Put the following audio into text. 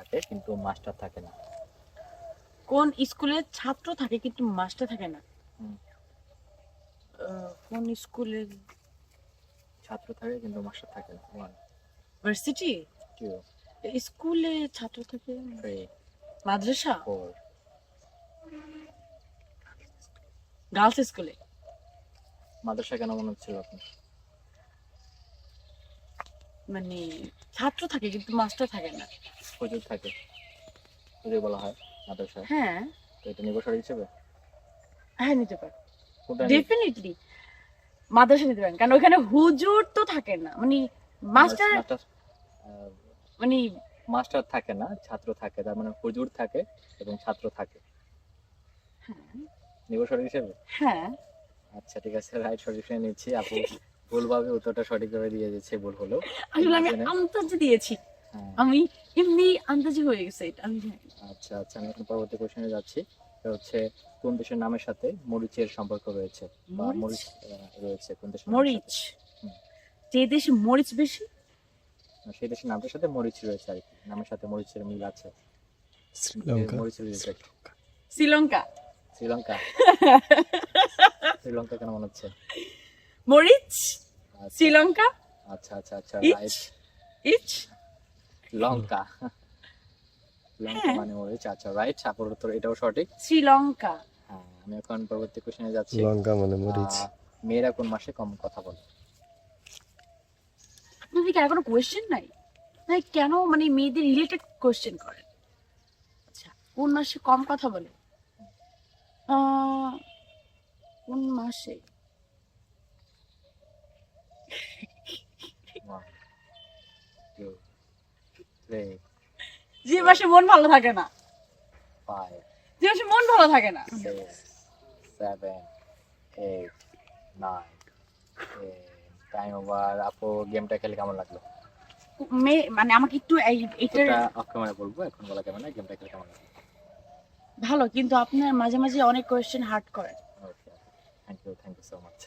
থাকে কিন্তু মাস্টার থাকে না। কোন স্কুলে ছাত্র থাকে কিন্তু মাস্টার থাকে না? কোন স্কুলে ছাত্র থাকে কিন্তু মাস্টার থাকে না ভার্সিটি টু স্কুলে ছাত্র থাকে? মাদ্রাসা? গার্লস স্কুলে? মাদ্রাসা কেন মনে হচ্ছিল আপনি মানে ছাত্র থাকে কিন্তু মাস্টার থাকে না। হুজুর থাকে হুজুর বলা হয় মাদ্রাসায় হ্যাঁ। তো এটা নিব নির্ভরশীল হিসেবে? হ্যাঁ নিতে পারেন ডেফিনেটলি মাদ্রাসা নিতে পারেন কারণ ওখানে হুজুর তো থাকে না। মানে মাস্টার মানে মাস্টার থাকে না ছাত্র থাকে তার মানে হুজুর থাকে এবং ছাত্র থাকে। নিব নির্ভরশীল হিসেবে? হ্যাঁ। আচ্ছা ঠিক আছে রাইট সলিউশন নিচ্ছি। আপু ভুলভাবে উত্তরটা সঠিকভাবে দিয়ে দিচ্ছে ভুল হলো। আসলে আমি আন্দাজে দিয়েছি। হ্যাঁ আমি এমনি আন্দাজে হয়ে গেছে এটা আমি জানি। আচ্ছা আচ্ছা আমি এখন পরবর্তী কোশ্চেনে যাচ্ছি। এটা হচ্ছে কোন দেশের নামের সাথে মরিচের সম্পর্ক রয়েছে? বা মরিচ? রয়েছে কোন দেশের মরিচ। যে দেশে মরিচ বেশি? সেই দেশের নামটার সাথে মরিচ রয়েছে আর কি। নামের সাথে মরিচের মিল আছে। শ্রীলঙ্কা। রিলেটেড শ্রীলঙ্কা। শ্রীলঙ্কা। শ্রীলঙ্কা। কেন মনে হচ্ছে? মরিচ? আচ্ছা, শ্রীলঙ্কা? আচ্ছা আচ্ছা আচ্ছা ইচ? রাইট ইচ? লঙ্কা। লঙ্কা হ্যাঁ। মানে মরিচ আচ্ছা রাইট আপুর উত্তর এটাও সঠিক? শ্রীলঙ্কা। হ্যাঁ আমি এখন পরবর্তী কোশ্চেনে যাচ্ছি। লঙ্কা মানে মরিচ। মেয়েরা কোন মাসে কম কথা বলে? আপনাদের কি আর কোনো কোয়েশ্চেন নাই? মানে কেন মানে মেয়েদের রিলেটেড কোয়েশ্চেন করেন আচ্ছা কোন মাসে কম কথা বলে? আহ, কোন মাসে? Two, যে মাসে মন ভালো থাকে না। যে মাসে মন ভালো থাকে না। eight, nine, ten. Time over আপু গেমটা খেলে কেমন লাগল? মানে আমাকে একটু এই- এটার এটা বলব এখন বলা কেমন না গেমটা খেলে কেমন লাগল? ভালো কিন্তু আপনার মাঝে মাঝে অনেক কোয়েশ্চেন হার্ড করেন okay thank you thank you so much